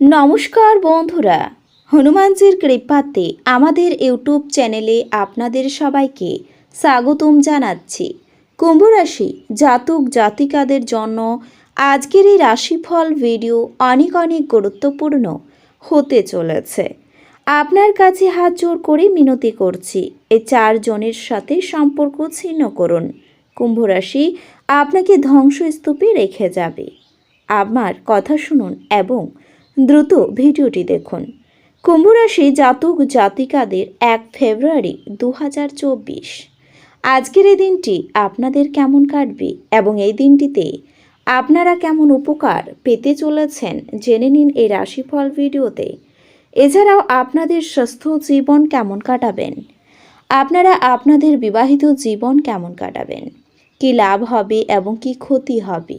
নমস্কার বন্ধুরা, হনুমানজির কৃপাতে আমাদের ইউটিউব চ্যানেলে আপনাদের সবাইকে স্বাগতম জানাচ্ছি। কুম্ভ রাশি জাতক জাতিকাদের জন্য আজকের এই রাশিফল ভিডিও অনেক অনেক গুরুত্বপূর্ণ হতে চলেছে। আপনার কাছে হাত জোর করে মিনতি করছি, এই চারজনের সাথে সম্পর্ক ছিন্ন করুন। কুম্ভ রাশি আপনাকে ধ্বংসস্তূপে রেখে যাবে। আমার কথা শুনুন এবং দ্রুত ভিডিওটি দেখুন। কুম্ভ রাশি জাতক জাতিকাদের এক ফেব্রুয়ারি দু হাজার চব্বিশ। আজকের এই দিনটি আপনাদের কেমন কাটবে এবং এই দিনটিতে আপনারা কেমন উপকার পেতে চলেছেন জেনে নিন এই রাশিফল ভিডিওতে। এছাড়াও আপনাদের স্বাস্থ্য জীবন কেমন কাটাবেন? আপনারা আপনাদের বিবাহিত জীবন কেমন কাটাবেন? কি লাভ হবে এবং কি ক্ষতি হবে?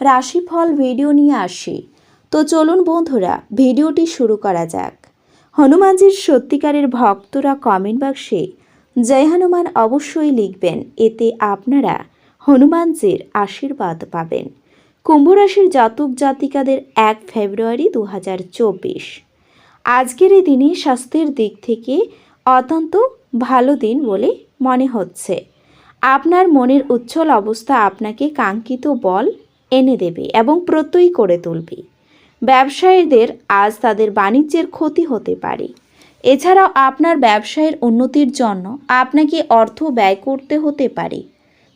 রাশিফল ভিডিও নিয়ে আসি। তো চলুন বন্ধুরা, ভিডিওটি শুরু করা যাক। হনুমানজির সত্যিকারের ভক্তরা কমেন্ট বাক্সে জয় হনুমান অবশ্যই লিখবেন। এতে আপনারা হনুমানজির আশীর্বাদ পাবেন। কুম্ভরাশির জাতক জাতিকাদের এক ফেব্রুয়ারি দু হাজার চব্বিশ। আজকের এই দিনে স্বাস্থ্যের দিক থেকে অত্যন্ত ভালো দিন বলে মনে হচ্ছে। আপনার মনের উচ্ছল অবস্থা আপনাকে কাঙ্ক্ষিত বল এনে দেবে এবং প্রত্যয়ী করে তুলবে। ব্যবসায়ীদের আজ তাদের বাণিজ্যের ক্ষতি হতে পারে। এছাড়াও আপনার ব্যবসায়ের উন্নতির জন্য আপনাকে অর্থ ব্যয় করতে হতে পারে।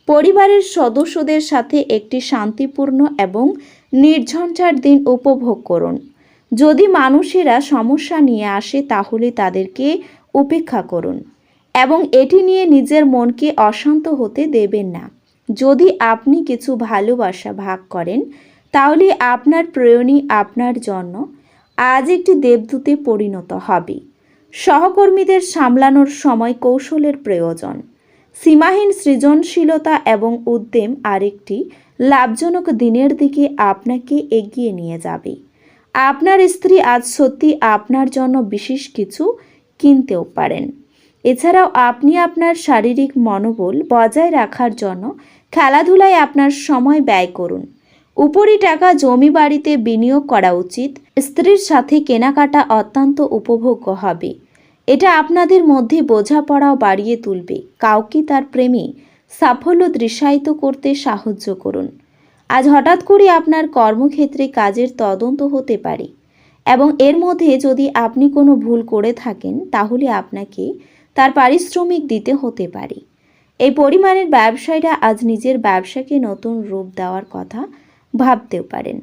পরিবারের সদস্যদের সাথে একটি শান্তিপূর্ণ এবং নির্ঝঞ্ঝাট দিন উপভোগ করুন। যদি মানুষেরা সমস্যা নিয়ে আসে তাহলে তাদেরকে উপেক্ষা করুন এবং এটি নিয়ে নিজের মনকে অশান্ত হতে দেবেন না। যদি আপনি কিছু ভালোবাসা ভাগ করেন, তাহলে আপনার প্রেরণী আপনার জন্য আজ একটি দেবদূতে পরিণত হবে। সহকর্মীদের সামলানোর সময় কৌশলের প্রয়োজন। সীমাহীন সৃজনশীলতা এবং উদ্যম আরেকটি লাভজনক দিনের দিকে আপনাকে এগিয়ে নিয়ে যাবে। আপনার স্ত্রী আজ সত্যি আপনার জন্য বিশেষ কিছু কিনতেও পারেন। এছাড়াও আপনি আপনার শারীরিক মনোবল বজায় রাখার জন্য খেলাধুলায় আপনার সময় ব্যয় করুন। উপরি টাকা জমি বাড়িতে বিনিয়োগ করা উচিত। স্ত্রীর সাথে কেনাকাটা অত্যন্ত উপভোগ্য হবে। এটা আপনাদের মধ্যে বোঝাপড়াও বাড়িয়ে তুলবে। কাউকে তার প্রেমে সাফল্য দৃশ্যায়িত করতে সাহায্য করুন। আজ হঠাৎ করে আপনার কর্মক্ষেত্রে কাজের তদন্ত হতে পারে এবং এর মধ্যে যদি আপনি কোনো ভুল করে থাকেন, তাহলে আপনাকে তার পারিশ্রমিক দিতে হতে পারে। এই পরিমাণের ব্যবসায়ীরা আজ নিজের ব্যবসাকে নতুন রূপ দেওয়ার কথা ভাবতেও পারেন।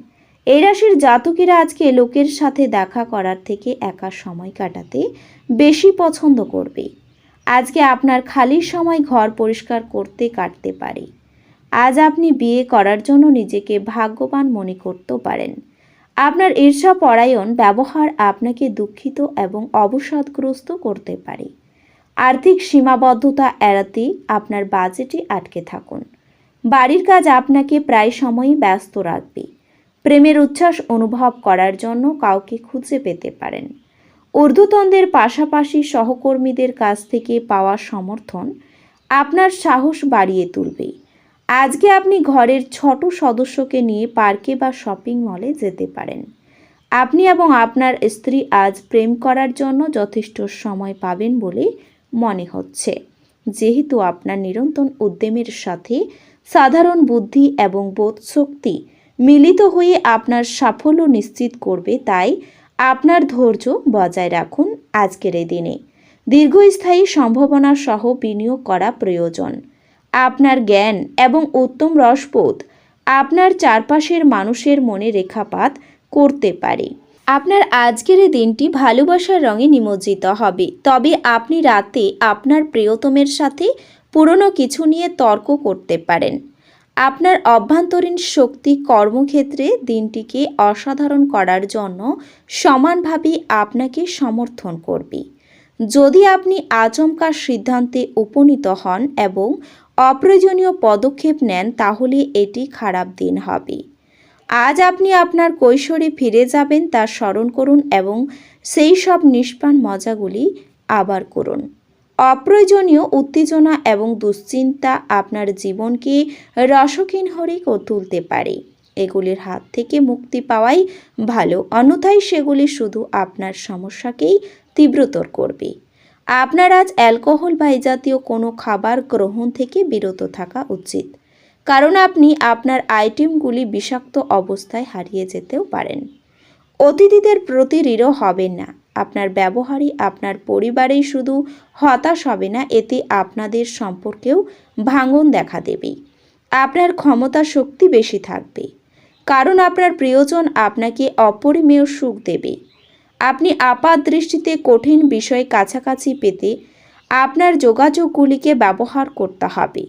এই রাশির জাতকেরা আজকে লোকের সাথে দেখা করার থেকে একা সময় কাটাতে বেশি পছন্দ করবে। আজকে আপনার খালি সময় ঘর পরিষ্কার করতে কাটতে পারে। আজ আপনি বিয়ে করার জন্য নিজেকে ভাগ্যবান মনে করতে পারেন। আপনার ঈর্ষা পরায়ণ ব্যবহার আপনাকে দুঃখিত এবং অবসাদগ্রস্ত করতে পারে। আর্থিক সীমাবদ্ধতা এড়াতে আপনার বাজেটে আটকে থাকুন। বাড়ির কাজ আপনাকে প্রায় সময়ই ব্যস্ত রাখবে। প্রেমের উচ্ছ্বাস অনুভব করার জন্য কাউকে খুঁজে পেতে পারেন। ঊর্ধ্বতনদের পাশাপাশি সহকর্মীদের কাছ থেকে পাওয়া সমর্থন আপনার সাহস বাড়িয়ে তুলবে। আজকে আপনি ঘরের ছোট সদস্যকে নিয়ে পার্কে বা শপিং মলে যেতে পারেন। আপনি এবং আপনার স্ত্রী আজ প্রেম করার জন্য যথেষ্ট সময় পাবেন বলে মনে হচ্ছে। যেহেতু আপনার নিরন্তর উদ্যমের সাথে সাধারণ বুদ্ধি এবং বোধশক্তি মিলিত হয়ে আপনার সাফল্য নিশ্চিত করবে, তাই আপনার ধৈর্য বজায় রাখুন আজকের এই দিনে। দীর্ঘস্থায়ী সম্ভাবনা সহ বিনিয়োগ করা প্রয়োজন। আপনার জ্ঞান এবং উত্তম রসবোধ আপনার চারপাশের মানুষের মনে রেখাপাত করতে পারে। আপনার আজকের এই দিনটি ভালোবাসার রঙে নিমজ্জিত হবে। তবে আপনি রাতে আপনার প্রিয়তমের সাথে পুরনো কিছু নিয়ে তর্ক করতে পারেন। আপনার অভ্যন্তরীণ শক্তি কর্মক্ষেত্রে দিনটিকে অসাধারণ করার জন্য সমানভাবে আপনাকে সমর্থন করবে। যদি আপনি আচমকা সিদ্ধান্তে উপনীত হন এবং অপ্রয়োজনীয় পদক্ষেপ নেন, তাহলে এটি খারাপ দিন হবে। আজ আপনি আপনার কৈশোরে ফিরে যাবেন, তা স্মরণ করুন এবং সেই সব নিষ্পান মজাগুলি আবার করুন। অপ্রয়োজনীয় উত্তেজনা এবং দুশ্চিন্তা আপনার জীবনকে রসহীন হরে তুলতে পারে। এগুলির হাত থেকে মুক্তি পাওয়াই ভালো, অন্যথায় সেগুলি শুধু আপনার সমস্যাকেই তীব্রতর করবে। আপনার আজ অ্যালকোহল বা জাতীয় কোনো খাবার গ্রহণ থেকে বিরত থাকা উচিত। কারণ আপনি আপনার আইটেমগুলি বিষাক্ত অবস্থায় হারিয়ে যেতেও পারেন। অতিথিদের প্রতি দৃঢ় হবেন না। আপনার ব্যবহারই আপনার পরিবারেই শুধু হতাশ হবে না, এতে আপনাদের সম্পর্কেও ভাঙন দেখা দেবে। আপনার ক্ষমতা শক্তি বেশি থাকবে। কারণ আপনার প্রিয়জন আপনাকে অপরিমেয় সুখ দেবে। আপনি আপাত দৃষ্টিতে কঠিন বিষয় কাছাকাছি পেতে আপনার যোগাযোগগুলিকে ব্যবহার করতে হবে।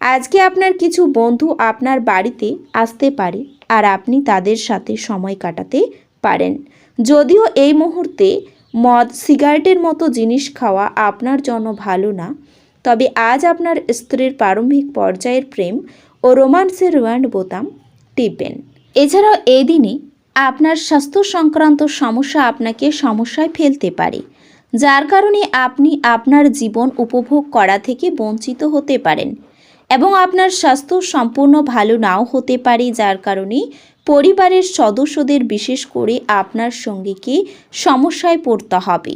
আজকে আপনার কিছু বন্ধু আপনার বাড়িতে আসতে পারে আর আপনি তাদের সাথে সময় কাটাতে পারেন। যদিও এই মুহূর্তে মদ, সিগারেটের মতো জিনিস খাওয়া আপনার জন্য ভালো না, তবে আজ আপনার স্ত্রীর প্রারম্ভিক পর্যায়ের প্রেম ও রোমান্সের রিওয়ান্ড বোতাম টিপবেন। এছাড়াও এই দিনে আপনার স্বাস্থ্য সংক্রান্ত সমস্যা আপনাকে সমস্যায় ফেলতে পারে, যার কারণে আপনি আপনার জীবন উপভোগ করা থেকে বঞ্চিত হতে পারেন। এবং আপনার স্বাস্থ্য সম্পূর্ণ ভালো নাও হতে পারে, যার কারণে পরিবারের সদস্যদের বিশেষ করে আপনার সঙ্গীকে সমস্যায় পড়তে হবে।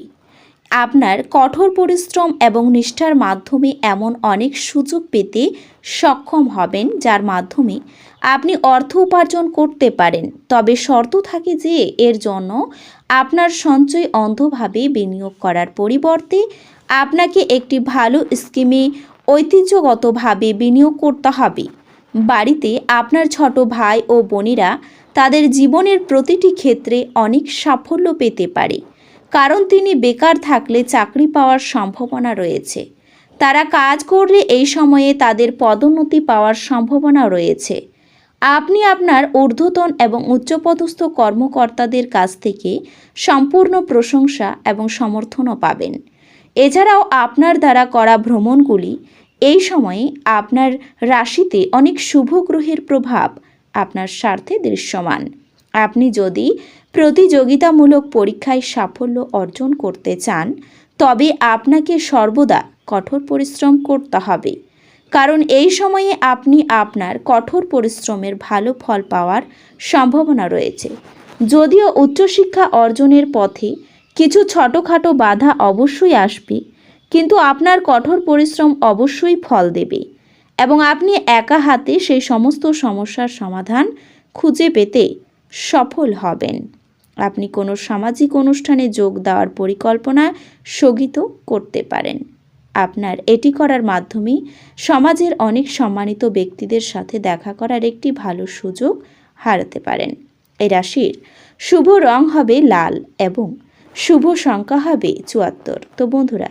আপনার কঠোর পরিশ্রম এবং নিষ্ঠার মাধ্যমে এমন অনেক সুযোগ পেতে সক্ষম হবেন, যার মাধ্যমে আপনি অর্থ উপার্জন করতে পারেন। তবে শর্ত থাকে যে, এর জন্য আপনার সঞ্চয় অন্ধভাবে বিনিয়োগ করার পরিবর্তে আপনাকে একটি ভালো স্কিমে ঐতিহ্যগতভাবে বিনিয়োগ করতে হবে। বাড়িতে আপনার ছোট ভাই ও বোনেরা তাদের জীবনের প্রতিটি ক্ষেত্রে অনেক সাফল্য পেতে পারে। কারণ তিনি বেকার থাকলে চাকরি পাওয়ার সম্ভাবনা রয়েছে। তারা কাজ করলে এই সময়ে তাদের পদোন্নতি পাওয়ার সম্ভাবনা রয়েছে। আপনি আপনার ঊর্ধ্বতন এবং উচ্চপদস্থ কর্মকর্তাদের কাছ থেকে সম্পূর্ণ প্রশংসা এবং সমর্থনও পাবেন। এছাড়াও আপনার দ্বারা করা ভ্রমণগুলি এই সময়ে আপনার রাশিতে অনেক শুভ গ্রহের প্রভাব আপনার স্বার্থে দৃশ্যমান। আপনি যদি প্রতিযোগিতামূলক পরীক্ষায় সাফল্য অর্জন করতে চান, তবে আপনাকে সর্বদা কঠোর পরিশ্রম করতে হবে। কারণ এই সময়ে আপনি আপনার কঠোর পরিশ্রমের ভালো ফল পাওয়ার সম্ভাবনা রয়েছে। যদিও উচ্চশিক্ষা অর্জনের পথে কিছু ছোটোখাটো বাধা অবশ্যই আসবে কিন্তু আপনার কঠোর পরিশ্রম অবশ্যই ফল দেবে এবং আপনি একা হাতে সেই সমস্ত সমস্যার সমাধান খুঁজে পেতে সফল হবেন। আপনি কোনো সামাজিক অনুষ্ঠানে যোগ দেওয়ার পরিকল্পনা স্থগিত করতে পারেন। আপনার এটি করার মাধ্যমে সমাজের অনেক সম্মানিত ব্যক্তিদের সাথে দেখা করার একটি ভালো সুযোগ হারাতে পারেন। এই রাশির শুভ রং হবে লাল এবং শুভ সংখ্যা হবে চুয়াত্তর। তো বন্ধুরা